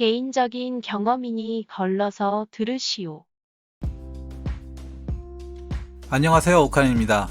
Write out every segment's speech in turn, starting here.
개인적인 경험이니 걸러서 들으시오. 안녕하세요 오칸입니다.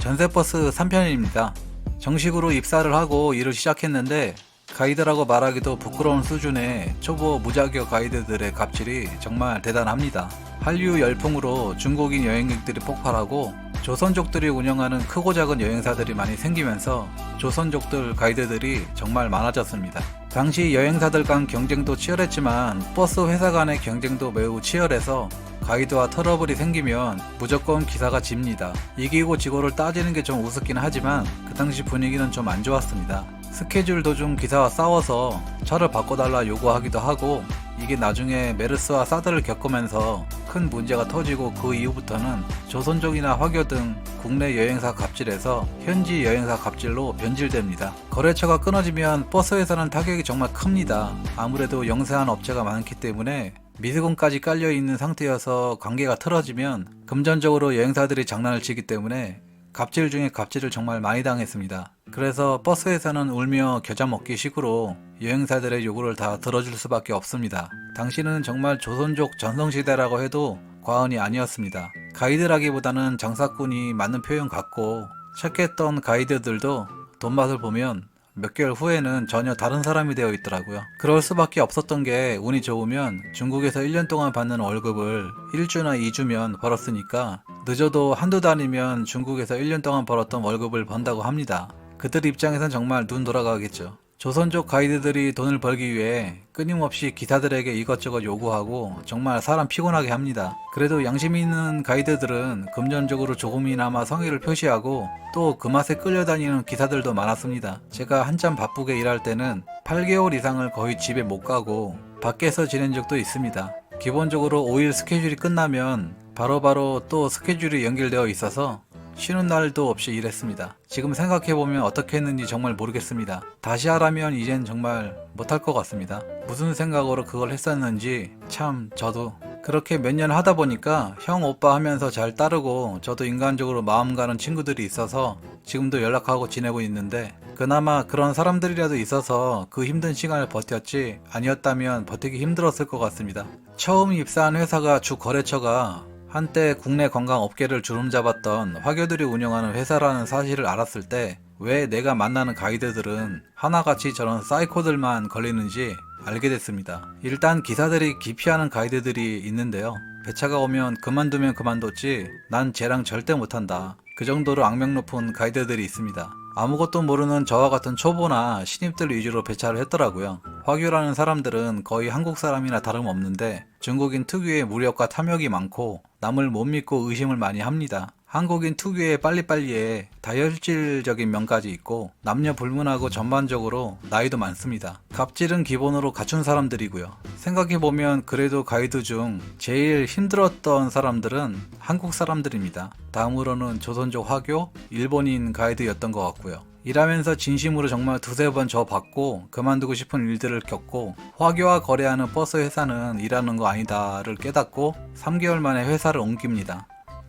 전세버스 3편입니다. 정식으로 입사를 하고 일을 시작했는데 가이드라고 말하기도 부끄러운 수준의 초보 무자격 가이드들의 갑질이 정말 대단합니다. 한류 열풍으로 중국인 여행객들이 폭발하고 조선족들이 운영하는 크고 작은 여행사들이 많이 생기면서 조선족들 가이드들이 정말 많아졌습니다. 당시 여행사들 간 경쟁도 치열했지만 버스 회사 간의 경쟁도 매우 치열해서 가이드와 트러블이 생기면 무조건 기사가 집니다. 이기고 지고를 따지는 게 좀 우습긴 하지만 그 당시 분위기는 좀 안 좋았습니다. 스케줄 도중 기사와 싸워서 차를 바꿔달라 요구하기도 하고 이게 나중에 메르스와 사드를 겪으면서 큰 문제가 터지고 그 이후부터는 조선족이나 화교 등 국내 여행사 갑질에서 현지 여행사 갑질로 변질됩니다. 거래처가 끊어지면 버스 회사는 타격이 정말 큽니다. 아무래도 영세한 업체가 많기 때문에 미세금까지 깔려 있는 상태여서 관계가 틀어지면 금전적으로 여행사들이 장난을 치기 때문에 갑질 중에 갑질을 정말 많이 당했습니다. 그래서 버스에서는 울며 겨자 먹기 식으로 여행사들의 요구를 다 들어줄 수밖에 없습니다. 당시는 정말 조선족 전성시대라고 해도 과언이 아니었습니다. 가이드라기보다는 장사꾼이 맞는 표현 같고 착했던 가이드들도 돈맛을 보면 몇 개월 후에는 전혀 다른 사람이 되어 있더라고요. 그럴 수밖에 없었던 게 운이 좋으면 중국에서 1년 동안 받는 월급을 1주나 2주면 벌었으니까 늦어도 한두 달이면 중국에서 1년 동안 벌었던 월급을 번다고 합니다. 그들 입장에선 정말 눈 돌아가겠죠. 조선족 가이드들이 돈을 벌기 위해 끊임없이 기사들에게 이것저것 요구하고 정말 사람 피곤하게 합니다. 그래도 양심 있는 가이드들은 금전적으로 조금이나마 성의를 표시하고 또 그 맛에 끌려다니는 기사들도 많았습니다. 제가 한참 바쁘게 일할 때는 8개월 이상을 거의 집에 못 가고 밖에서 지낸 적도 있습니다. 기본적으로 5일 스케줄이 끝나면 바로바로 또 스케줄이 연결되어 있어서 쉬는 날도 없이 일했습니다. 지금 생각해보면 어떻게 했는지 정말 모르겠습니다. 다시 하라면 이젠 정말 못할 것 같습니다. 무슨 생각으로 그걸 했었는지 참 저도 그렇게 몇 년 하다 보니까 형 오빠 하면서 잘 따르고 저도 인간적으로 마음 가는 친구들이 있어서 지금도 연락하고 지내고 있는데 그나마 그런 사람들이라도 있어서 그 힘든 시간을 버텼지 아니었다면 버티기 힘들었을 것 같습니다. 처음 입사한 회사가 주 거래처가 한때 국내 관광 업계를 주름잡았던 화교들이 운영하는 회사라는 사실을 알았을 때 왜 내가 만나는 가이드들은 하나같이 저런 사이코들만 걸리는지 알게 됐습니다. 일단 기사들이 기피하는 가이드들이 있는데요. 배차가 오면 그만두면 그만뒀지 난 쟤랑 절대 못한다. 그 정도로 악명 높은 가이드들이 있습니다. 아무것도 모르는 저와 같은 초보나 신입들 위주로 배차를 했더라고요. 화교라는 사람들은 거의 한국 사람이나 다름없는데 중국인 특유의 무력과 탐욕이 많고 남을 못 믿고 의심을 많이 합니다. 한국인 특유의 빨리빨리에 다혈질적인 면까지 있고 남녀 불문하고 전반적으로 나이도 많습니다. 갑질은 기본으로 갖춘 사람들이고요. 생각해보면 그래도 가이드 중 제일 힘들었던 사람들은 한국 사람들입니다. 다음으로는 조선족 화교, 일본인 가이드였던 것 같고요. 일하면서 진심으로 정말 두세 번 저 받고 그만두고 싶은 일들을 겪고 화교와 거래하는 버스 회사는 일하는 거 아니다를 깨닫고 3개월 만에 회사를 옮깁니다.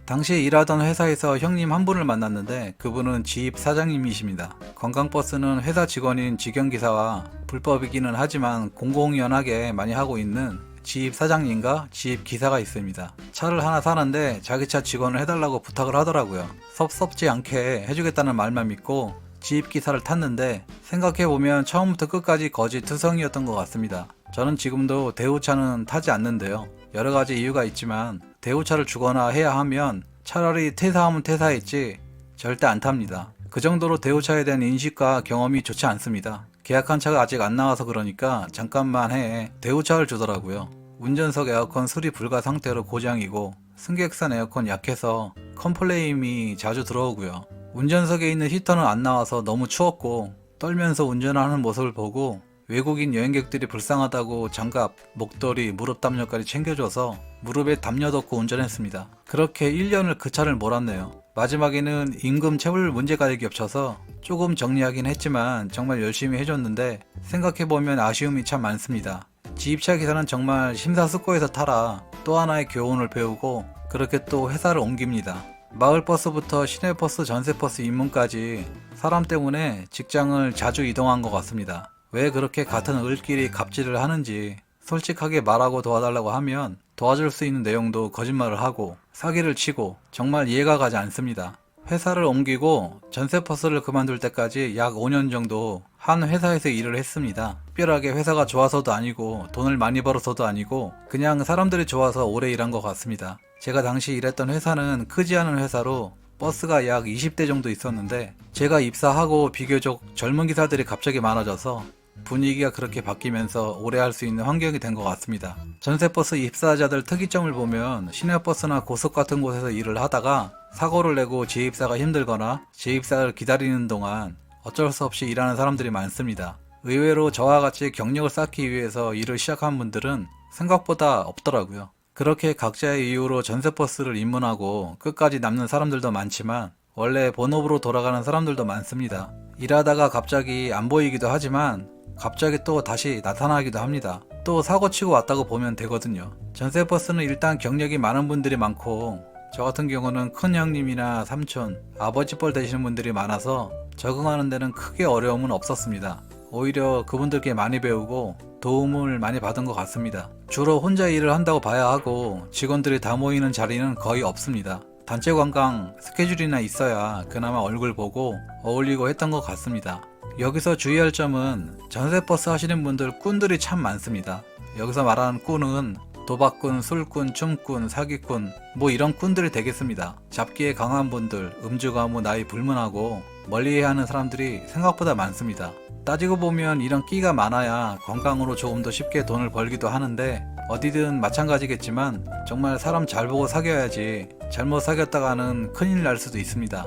당시 일하던 회사에서 형님 한 분을 만났는데 그분은 지입 사장님이십니다. 관광버스는 회사 직원인 직영기사와 불법이기는 하지만 공공연하게 많이 하고 있는 지입 사장님과 지입 기사가 있습니다. 차를 하나 사는데 자기 차 직원을 해달라고 부탁을 하더라고요. 섭섭지 않게 해주겠다는 말만 믿고 지입 기사를 탔는데 생각해보면 처음부터 끝까지 거짓 투성이었던 것 같습니다. 저는 지금도 대우차는 타지 않는데요. 여러 가지 이유가 있지만 대우차를 주거나 해야 하면 차라리 퇴사하면 퇴사했지 절대 안 탑니다. 그 정도로 대우차에 대한 인식과 경험이 좋지 않습니다. 계약한 차가 아직 안 나와서 그러니까 잠깐만 해 대우차를 주더라고요. 운전석 에어컨 수리 불가 상태로 고장이고 승객선 에어컨 약해서 컴플레임이 자주 들어오고요. 운전석에 있는 히터는 안 나와서 너무 추웠고 떨면서 운전하는 모습을 보고 외국인 여행객들이 불쌍하다고 장갑, 목도리, 무릎 담요까지 챙겨줘서 무릎에 담요 덮고 운전했습니다. 그렇게 1년을 그 차를 몰았네요. 마지막에는 임금 체불 문제가 겹쳐서 조금 정리하긴 했지만 정말 열심히 해줬는데 생각해보면 아쉬움이 참 많습니다. 지입차 기사는 정말 심사숙고해서 타라 또 하나의 교훈을 배우고 그렇게 또 회사를 옮깁니다. 마을버스부터 시내버스, 전세버스 입문까지 사람 때문에 직장을 자주 이동한 것 같습니다. 왜 그렇게 같은 을끼리 갑질을 하는지 솔직하게 말하고 도와달라고 하면 도와줄 수 있는 내용도 거짓말을 하고 사기를 치고 정말 이해가 가지 않습니다. 회사를 옮기고 전세 버스를 그만둘 때까지 약 5년 정도 한 회사에서 일을 했습니다. 특별하게 회사가 좋아서도 아니고 돈을 많이 벌어서도 아니고 그냥 사람들이 좋아서 오래 일한 것 같습니다. 제가 당시 일했던 회사는 크지 않은 회사로 버스가 약 20대 정도 있었는데 제가 입사하고 비교적 젊은 기사들이 갑자기 많아져서 분위기가 그렇게 바뀌면서 오래 할 수 있는 환경이 된 것 같습니다. 전세버스 입사자들 특이점을 보면 시내버스나 고속 같은 곳에서 일을 하다가 사고를 내고 재입사가 힘들거나 재입사를 기다리는 동안 어쩔 수 없이 일하는 사람들이 많습니다. 의외로 저와 같이 경력을 쌓기 위해서 일을 시작한 분들은 생각보다 없더라고요. 그렇게 각자의 이유로 전세버스를 입문하고 끝까지 남는 사람들도 많지만 원래 본업으로 돌아가는 사람들도 많습니다. 일하다가 갑자기 안 보이기도 하지만 갑자기 또 다시 나타나기도 합니다. 또 사고치고 왔다고 보면 되거든요. 전세버스는 일단 경력이 많은 분들이 많고 저 같은 경우는 큰 형님이나 삼촌, 아버지 뻘 되시는 분들이 많아서 적응하는 데는 크게 어려움은 없었습니다. 오히려 그분들께 많이 배우고 도움을 많이 받은 것 같습니다. 주로 혼자 일을 한다고 봐야 하고 직원들이 다 모이는 자리는 거의 없습니다. 단체 관광 스케줄이나 있어야 그나마 얼굴 보고 어울리고 했던 것 같습니다. 여기서 주의할 점은 전세버스 하시는 분들 꾼들이 참 많습니다. 여기서 말하는 꾼은 도박꾼, 술꾼, 춤꾼, 사기꾼 뭐 이런 꾼들이 되겠습니다. 잡기에 강한 분들, 음주 가무, 나이 불문하고 멀리해하는 사람들이 생각보다 많습니다. 따지고 보면 이런 끼가 많아야 건강으로 조금 더 쉽게 돈을 벌기도 하는데 어디든 마찬가지겠지만 정말 사람 잘 보고 사귀어야지 잘못 사귀었다가는 큰일 날 수도 있습니다.